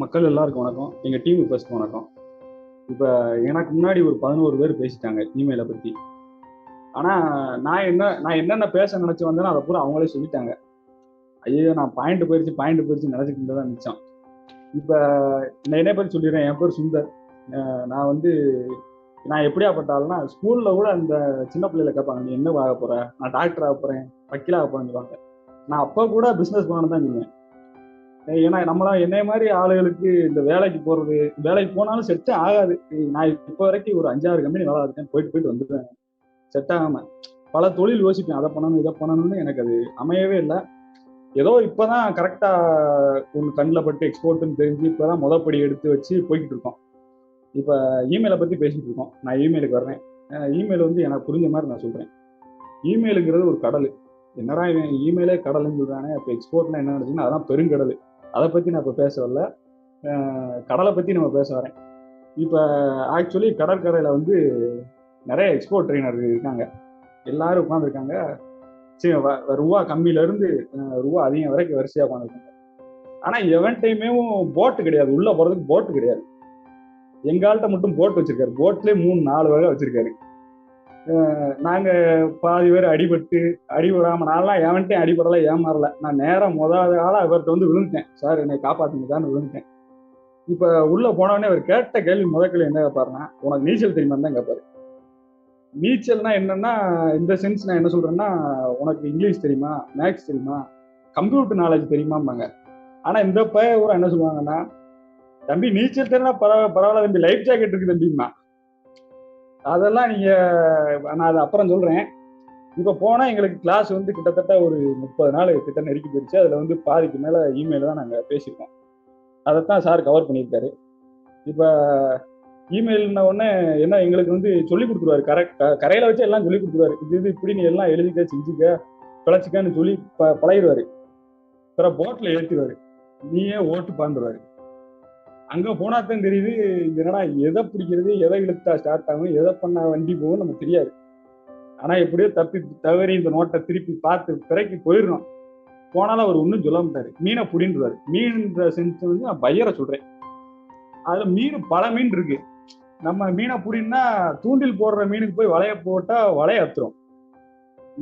மக்கள் எல்லாருக்கும் வணக்கம். எங்க டீம் ஃபர்ஸ்ட் வணக்கம். இப்போ எனக்கு முன்னாடி ஒரு பதினோரு பேர் பேசிட்டாங்க இமெயிலை பத்தி. ஆனா நான் என்ன நான் என்னென்ன பேச நினைச்சு வந்தேனோ அதை பூரா அவங்களே சொல்லிட்டாங்க. ஐயோ நான் பாயிண்ட் போயிருச்சு பாயிண்ட் போயிருச்சு நினைச்சிட்டு தான் மிச்சம். இப்போ நான் என்ன பேர் சொல்லிடுறேன்? என் பேர் சுந்தர். நான் வந்து நான் எப்படியாப்பட்டாலும்னா ஸ்கூல்ல கூட அந்த சின்ன பிள்ளைல கேட்பாங்க நீ என்ன ஆக போற? நான் டாக்டர் ஆக போறேன் வக்கீல் ஆக போறேன்னு சொல்லுவாங்க. நான் அப்போ கூட பிசினஸ் பண்ணணும் தான் சொல்லுவேன் ஏன்னா நம்மளாம் என்னைய மாதிரி ஆளுகளுக்கு இந்த வேலைக்கு போறது வேலைக்கு போனாலும் செட்டே ஆகாது. நான் இப்போ வரைக்கும் ஒரு அஞ்சாறு கம்பெனி வேலை இருக்கேன் போயிட்டு போயிட்டு வந்துடுவேன் செட் ஆகாம. பல தொழில் யோசிப்பேன். அதை பண்ணணும் இதை பண்ணணும்னு எனக்கு அது அமையவே இல்லை. ஏதோ இப்போதான் கரெக்டா ஒன்று கண்ணில் பட்டு எக்ஸ்போர்ட்னு தெரிஞ்சு இப்போதான் முதப்படி எடுத்து வச்சு போய்கிட்டு இருக்கோம். இப்போ இமெயிலை பத்தி பேசிட்டு இருக்கோம். நான் இமெயிலுக்கு வர்றேன். இமெயில் வந்து எனக்கு புரிஞ்ச மாதிரி நான் சொல்றேன். இமெயிலுங்கிறது ஒரு கடல். என்னடா இவன் இமெயிலே கடல்னு சொல்றானே? இப்போ எக்ஸ்போர்ட்னா என்ன நினைச்சுன்னா அதான் பெருங்கடல். அதை பத்தி நான் இப்போ பேச வரல. கடலை பத்தி நம்ம பேச வரேன். இப்போ ஆக்சுவலி கடற்கரையில வந்து நிறைய எக்ஸ்போர்ட் ட்ரெயினர் இருக்காங்க. எல்லாரும் உட்காந்துருக்காங்க சரி வ- ரூபா கம்மியில இருந்து ரூபா அதிகம் வரைக்கும் வரிசையா உட்காந்துருக்காங்க ஆனா எவன் டைமேவும் போட்டு கிடையாது. உள்ள போறதுக்கு போட்டு கிடையாது. எங்கள்கிட்ட மட்டும் போட் வச்சிருக்காரு. போட்லேயே மூணு நாலு வகை வச்சிருக்காரு. நாங்கள் நாங்க பாதி பேர் அடிபட்டு அடிபடாம நான்லாம் எவன்ட்டே அடிபடல ஏமாறல. நான் நேரம் முதல் ஆளா இவர்கிட்ட வந்து விழுந்துட்டேன். சார் என்னை காப்பாத்துங்கதான்னு விழுந்துட்டேன். இப்ப உள்ள போனவொடனே அவர் கேட்ட கேள்வி முத கேள்வி என்ன கேட்பாருன்னா உனக்கு நீச்சல் தெரியுமான்னு தான் கேட்பாரு நீச்சல்னா என்னன்னா இந்த சென்ஸ் நான் என்ன சொல்றேன்னா உனக்கு இங்கிலீஷ் தெரியுமா? மேக்ஸ் தெரியுமா? கம்ப்யூட்டர் நாலேஜ் தெரியுமாம்பாங்க. ஆனா இந்த பையன் கூட என்ன சொல்லுவாங்கன்னா தம்பி நீச்சல் தெரியா பரவாயில்ல பரவாயில்ல தம்பி லைஃப் ஜாக்கெட் இருக்கு தம்பிமா அதெல்லாம் நீங்க நான் அதை அப்புறம் சொல்றேன். இப்ப போனா எங்களுக்கு கிளாஸ் வந்து கிட்டத்தட்ட ஒரு முப்பது நாள் கிட்ட நெருக்கி போயிடுச்சு அதுல வந்து பாதிக்கு மேல இமெயில் தான் நாங்க பேசியிருக்கோம். அதைத்தான் சார் கவர் பண்ணியிருக்காரு. இப்ப இமெயில்ன உடனே என்ன எங்களுக்கு வந்து சொல்லி கொடுத்துருவாரு. கரை கரையில் கரையில வச்சு எல்லாம் சொல்லி கொடுத்துருவாரு. இது இது இப்படி நீ எல்லாம் எழுதிக்க செஞ்சுக்க பிழைச்சிக்கன்னு சொல்லி ப பழகிடுவாரு. அப்புறம் போட்டில் ஏற்றிடுவாரு நீயே ஓட்டு பாண்டுவாரு அங்க போனாதான் தெரியுது என்னடா எதை பிடிக்கிறது எதை இழுத்தா ஸ்டார்ட் ஆகும் எதை பண்ணா வண்டி போகும் நமக்கு தெரியாது. ஆனா எப்படியோ தப்பி தவறி இந்த நோட்டை திருப்பி பார்த்து பிறக்கி போயிடுறோம். போனாலும் அவர் ஒன்றும் சொல்ல மாட்டாரு. மீனை புடின்றாரு மீன்ன்ற சென்ஸ் வந்து நான் பையரை சொல்றேன். அதுல மீன் பல மீன் இருக்கு. நம்ம மீனை புடின்னா தூண்டில் போடுற மீனுக்கு போய் வலைய போட்டா வலைய அத்துரும்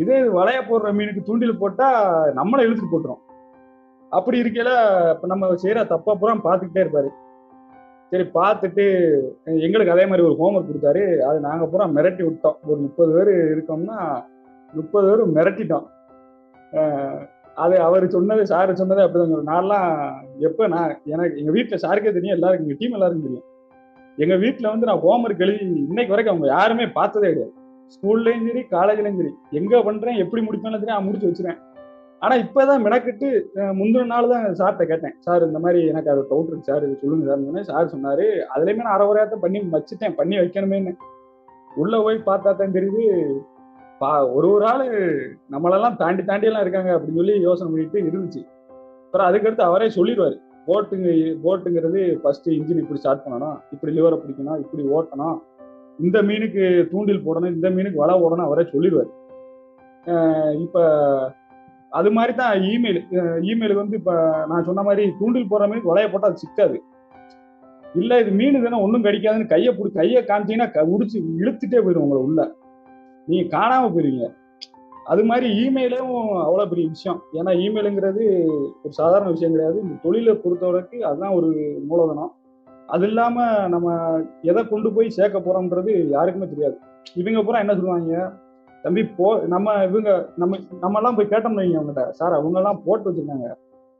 இதே வலைய போடுற மீனுக்கு தூண்டில் போட்டா நம்மளை இழுத்துட்டு போட்டுரும். அப்படி இருக்கையில இப்ப நம்ம செய்யற தப்பா பூரா பார்த்துக்கிட்டே இருப்பாரு. சரி பார்த்துட்டு எங்களுக்கு அதே மாதிரி ஒரு ஹோம்ஒர்க் கொடுத்தாரு. அது நாங்க பூரா மிரட்டி விட்டோம். ஒரு முப்பது பேர் இருக்கோம்னா முப்பது பேர் மிரட்டிட்டோம். அது அவர் சொன்னது சார் சொன்னது அப்படிதான் ஒரு நான்லாம் எப்போ நான் எனக்கு எங்க வீட்டில் சாருக்கே தெரியும் எல்லாருக்கும் எங்க டீம் எல்லாருக்கும் தெரியும். எங்க வீட்டில் வந்து நான் ஹோம்ஒர்க் எழுதி இன்னைக்கு வரைக்கும் அவங்க யாருமே பார்த்ததே கிடையாது. ஸ்கூல்லையும் சரி காலேஜ்லையும் சரி எங்க பண்றேன் எப்படி முடிப்பேன்னு தெரியும் நான் முடிச்சு வச்சிருக்கேன் ஆனா இப்பதான் மெனக்கிட்டு முந்தின நாள் தான் சார்கிட்ட கேட்டேன். சார் இந்த மாதிரி எனக்கு அது டவுட் இருக்கு சார் இது சொல்லுங்க சார் சார் சொன்னாரு. அதுலயுமே நான் அரை குறையாத்த பண்ணி வச்சுட்டேன் பண்ணி வைக்கணுமேன்னு. உள்ள போய் பார்த்தா தான் தெரியுது பா ஒரு ஒரு ஆள் நம்மளெல்லாம் தாண்டி தாண்டி எல்லாம் இருக்காங்க அப்படின்னு சொல்லி யோசனை பண்ணிட்டு இருந்துச்சு. அப்புறம் அதுக்கடுத்து அவரே சொல்லிடுவாரு. போட்டுங்க போட்டுங்கிறது ஃபர்ஸ்ட் இன்ஜின் இப்படி ஸ்டார்ட் பண்ணணும் இப்படி லிவரை பிடிக்கணும் இப்படி ஓட்டணும். இந்த மீனுக்கு தூண்டில் போடணும் இந்த மீனுக்கு வலை ஓடணும் அவரே சொல்லிடுவார். இப்போ அது மாதிரி தான் இமெயில் இமெயில் வந்து இப்ப நான் சொன்ன மாதிரி தூண்டில் போகிற மாதிரி வலைய போட்டா அது சிக்காது. இல்ல இது மீன் தானே ஒன்றும் கடிக்காதுன்னு கையை பிடி கையை காமிச்சீங்கன்னா உடிச்சு இழுத்துட்டே போயிடும் உங்களை உள்ள. நீங்க காணாம போயிருவீங்க. அது மாதிரி இமெயிலும் அவ்வளோ பெரிய விஷயம். ஏன்னா இமெயிலுங்கிறது ஒரு சாதாரண விஷயம் கிடையாது. இந்த தொழிலை பொறுத்தவரைக்கு அதுதான் ஒரு மூலதனம். அது இல்லாம நம்ம எதை கொண்டு போய் சேர்க்க போறோம்ன்றது யாருக்குமே தெரியாது. இவங்க பூரா என்ன சொல்லுவாங்க? தம்பி போ நம்ம இவங்க நம்ம நம்ம எல்லாம் போய் கேட்டோம்னு வைங்க அவங்ககிட்ட. சார் அவங்க எல்லாம் போட்டு வச்சிருக்காங்க.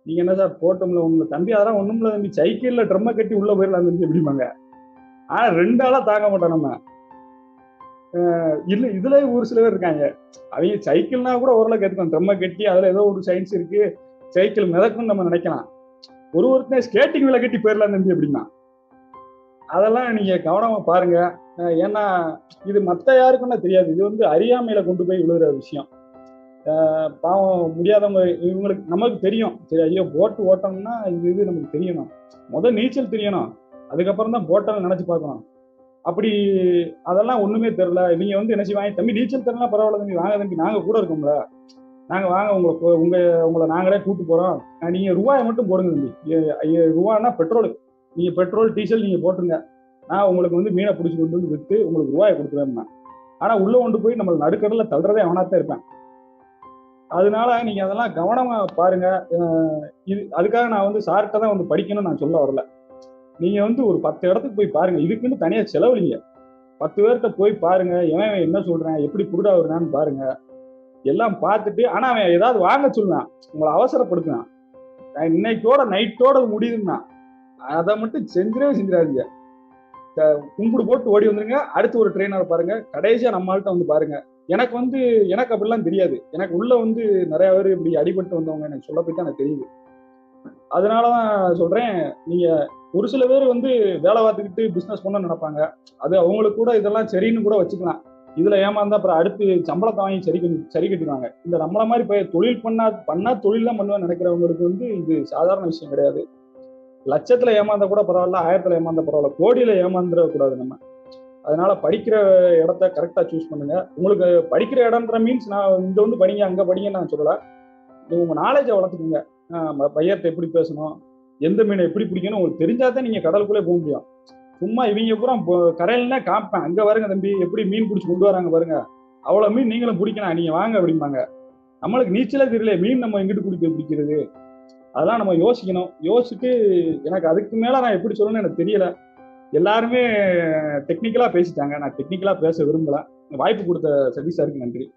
நீங்க என்ன சார் போட்டோம்ல உங்க தம்பி அதெல்லாம் ஒண்ணும்ல தம்பி. சைக்கிள்ல ட்ரம்ம கட்டி உள்ள போயிடலாம் தம்பி எப்படிம்பாங்க? ஆனா ரெண்டு ஆளா தாங்க மாட்டோம் நம்ம. இல்ல இதுல ஒரு சில பேர் இருக்காங்க. அவங்க சைக்கிள்னா கூட ஓரளவுக்கு எடுத்துக்கலாம் ட்ரம்ம கட்டி அதுல ஏதோ ஒரு சயின்ஸ் இருக்கு. சைக்கிள் மிதக்கும்னு நம்ம நினைக்கலாம். ஒரு ஒருத்தன் ஸ்கேட்டிங் விலை கட்டி போயிடலாம் தம்பி அப்படின்னா அதெல்லாம் நீங்க கவனமா பாருங்க. ஏன்னா இது மற்ற யாருக்குன்னா தெரியாது. இது வந்து அறியாமையில கொண்டு போய் விழுகிற விஷயம். பாவம் முடியாதவங்க இவங்களுக்கு நமக்கு தெரியும். சரி ஐயோ போட்டு ஓட்டணும்னா இது இது நமக்கு தெரியணும். முதல் நீச்சல் தெரியணும். அதுக்கப்புறம் தான் போட்டெல்லாம் நினைச்சு பார்க்கணும். அப்படி அதெல்லாம் ஒண்ணுமே தெரில நீங்க வந்து என்ன செய்வாங்க? தம்பி நீச்சல் தெரியலாம் பரவாயில்ல தம்பி வாங்க தம்பி. நாங்க கூட இருக்கோம்ல. நாங்க வாங்க உங்களை கொ- உங்க உங்களை நாங்களே கூட்டு போறோம். நீங்கள் நீங்க ரூபாயை மட்டும் போடுங்க தம்பி. ரூபான்னா பெட்ரோல் நீங்க பெட்ரோல் டீசல் நீங்க போட்டுருங்க. நான் உங்களுக்கு வந்து மீனை பிடிச்சி கொண்டு வந்து விற்று உங்களுக்கு ரூபாயை கொடுத்துருவேன் ஆனா உள்ள கொண்டு போய் நம்ம நடுக்கடல தள்ளுறதே அவனாத்தான் இருப்பேன். அதனால நீங்க அதெல்லாம் கவனமா பாருங்க. இது அதுக்காக நான் வந்து சார்கிட்ட தான் வந்து படிக்கணும்னு நான் சொல்ல வரல. நீங்க வந்து ஒரு பத்து இடத்துக்கு போய் பாருங்க. இதுக்குன்னு தனியா செலவழிங்க பத்து பேர்கிட்ட போய் பாருங்க. எவன் இவன் என்ன சொல்றேன்? எப்படி குருடா வருனான்னு பாருங்க. எல்லாம் பார்த்துட்டு ஆனா அவன் ஏதாவது வாங்க சொல்லுவான் உங்களை அவசரப்படுத்துனான். இன்னைக்கோட நைட்டோட முடியுதுன்னா அதை மட்டும் செஞ்சிடவே செஞ்சிடாதீங்க. கும்பிடு போட்டு ஓடி வந்துருங்க. அடுத்து ஒரு ட்ரெயினரை பாருங்க. கடைசியா நம்மள்கிட்ட வந்து பாருங்க. எனக்கு வந்து எனக்கு அப்படிலாம் தெரியாது. எனக்கு உள்ள வந்து நிறைய பேர் இப்படி அடிபட்டு வந்தவங்க எனக்கு சொல்ல போய் எனக்கு தெரியுது. அதனாலதான் சொல்றேன். நீங்க ஒரு சில பேர் வந்து வேலை பார்த்துக்கிட்டு பிசினஸ் பண்ண நினைப்பாங்க. அது அவங்களுக்கு கூட இதெல்லாம் சரின்னு கூட வச்சுக்கலாம். இதுல ஏமாந்தா அப்புறம் அடுத்து சம்பளத்தை வாங்கி சரி சரி கட்டிடுவாங்க. இந்த நம்மள மாதிரி தொழில் பண்ணா பண்ணா தொழில் தான் பண்ணுவேன் நினைக்கிறவங்களுக்கு வந்து இது சாதாரண விஷயம் கிடையாது. லட்சத்துல ஏமாந்த கூட பரவாயில்ல ஆயிரத்துல ஏமாந்த பரவாயில்ல கோடியில ஏமாந்துட கூடாது நம்ம. அதனால படிக்கிற இடத்த கரெக்டா சூஸ் பண்ணுங்க. உங்களுக்கு படிக்கிற இடம்ன்ற மீன்ஸ் நான் இங்க வந்து படிங்க அங்க படிங்கன்னு நான் சொல்லல. நீங்க உங்க நாலேஜை வளர்த்துக்குங்க. ஆஹ் எப்படி பேசணும் எந்த மீனை எப்படி பிடிக்கணும் உங்களுக்கு தெரிஞ்சாதான் நீங்க கடலுக்குள்ளே போக முடியும். சும்மா இவங்க பூரா பொ- கரையிலனா காப்பேன் அங்க வருங்க தம்பி எப்படி மீன் பிடிச்சி கொண்டு வராங்க பாருங்க. அவ்வளவு மீன் நீங்களும் பிடிக்கணும். நீங்க வாங்க அப்படிம்பாங்க. நம்மளுக்கு நீச்சலே தெரியல மீன் நம்ம எங்கிட்டு பிடிக்க பிடிக்கிறது? அதெல்லாம் நம்ம யோசிக்கணும். யோசிச்சுட்டு எனக்கு அதுக்கு மேல நான் எப்படி சொல்லணும்னு எனக்கு தெரியல. எல்லாருமே டெக்னிக்கலா பேசிட்டாங்க. நான் டெக்னிக்கலா பேச விரும்பல. வாய்ப்பு கொடுத்த சதீஷ் சாருக்கு நன்றி.